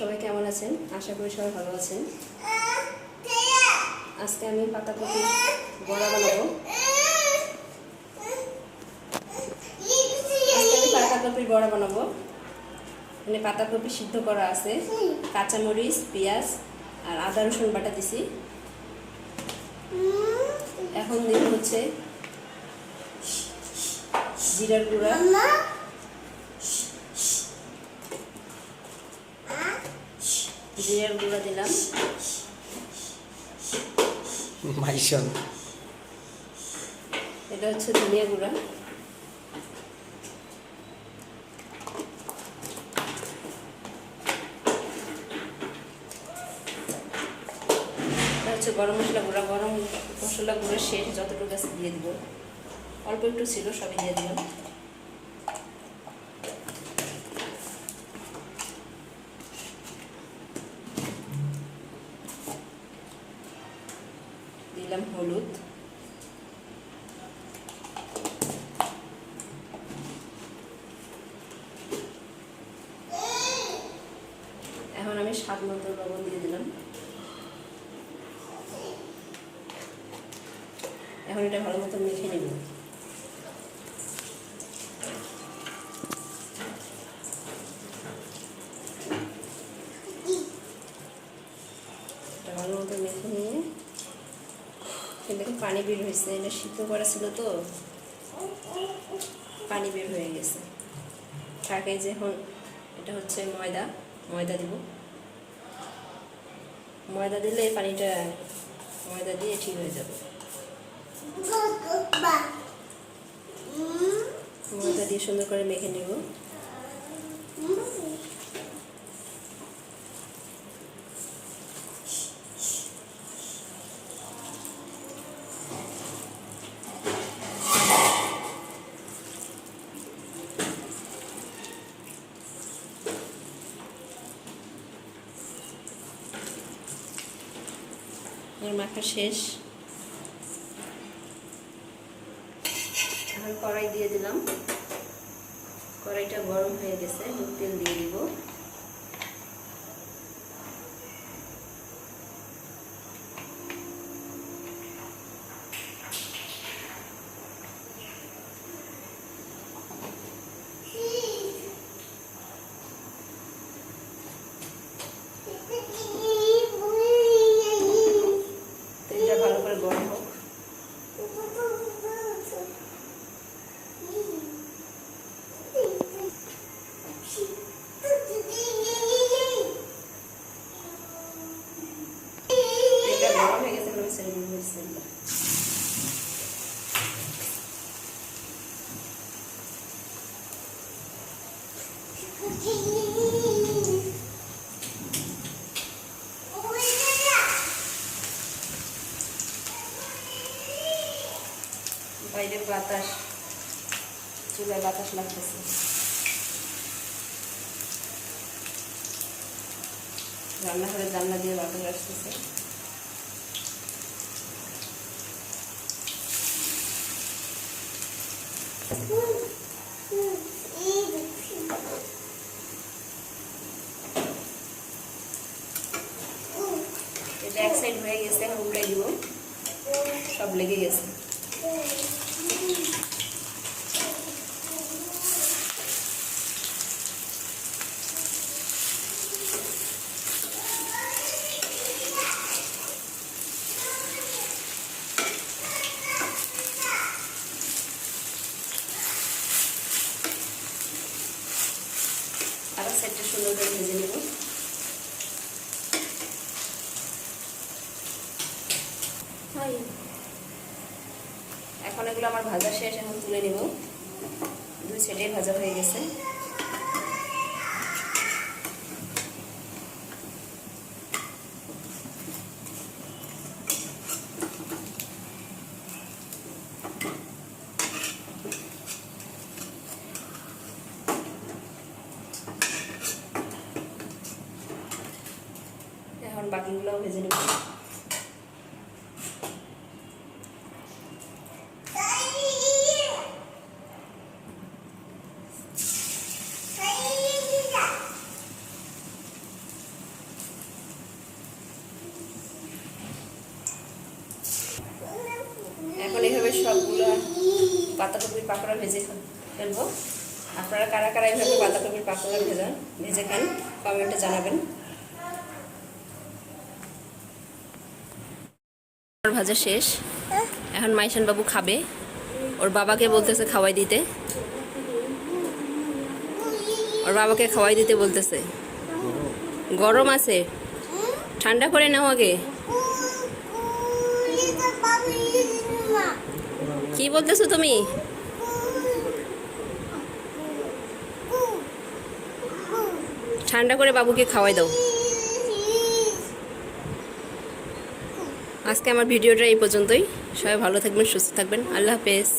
সবাই কেমন আছেন? আশা করি সবাই ভালো আছেন। আজকে আমি পাতাকপি বড়া বানাবো। আজকে আমি পাতাকপির বড়া বানাবো। মানে পাতাকপি সিদ্ধ করা আছে। কাঁচামরিচ, পেঁয়াজ আর আদা রসুন বাটা দিছি। এখন দিব হচ্ছে জিরার গুঁড়া। জিরার গুঁড়া দিলাম। মাইশন এটা হচ্ছে ধনিয়া গুঁড়া। এটা হচ্ছে গরম মশলা গুঁড়া। গরম মশলা গুঁড়ো শেষ যতটুকু আছে দিয়ে দিব। অল্প একটু ছিল সবই দিয়ে দিলাম। মতো লবণ দিয়ে দিলাম। এখন এটা ভালো মতো মেখে নেব। ভালো মতো মেখে নিয়ে দেখে পানি বের হয়েছে, এটা সিদ্ধ করা ছিল তো। পানি বের হয়ে গেছে। থাকে যে এখন এটা হচ্ছে ময়দা ময়দা দিব। ময়দা দিলে এই পানিটা ময়দা দিয়ে ঠিক হয়ে যাবে। ময়দা দিয়ে সুন্দর করে মেখে নেব। আমার মাখা শেষ। এখন কড়াই দিয়ে দিলাম। কড়াইটা গরম হয়ে গেছে তেল দিয়ে দিব তেলটা ভালো করে গরম হোক তেলটা গরম হয়ে গেছে এখন আমি ছেড়ে দিব তেলটা বাইরে বাতাস চুলায় বাতাস লাগতেছে। রান্নাঘরে জানলা দিয়ে বাতাস আসতেছে। এটা এক সাইড হয়ে গেছে এখন উল্টাই দিব সব লেগে গেছে আরও সাইডটা সুন্দর করে ভেজে নেব এখন এগুলো আমার ভাজা শেষ, এখন তুলে নেব। দুই সাইডে ভাজা হয়ে গেছে। এখন বাকিগুলোও ভেজে নেব। বাঁধাকপির পাকোড়া ভেজে ফেলব। আপনারা কারা কারা এইভাবে বাঁধাকপির পাকোড়া ভেজা ভেজে খান কমেন্টে জানাবেন। ভাজা শেষ। এখন মাইশান বাবু খাবে। ওর বাবাকে বলতেছে খাওয়াই দিতে। ওর বাবাকে খাওয়াই দিতে বলতেছে। গরম আছে। ঠান্ডা করে নাও আগে। কি বলতেছো তুমি? ঠান্ডা করে বাবুকে খাওয়াই দাও। আজকে আমার ভিডিওটা এই পর্যন্তই। সবাই ভালো থাকবেন, সুস্থ থাকবেন। আল্লাহ হাফেজ।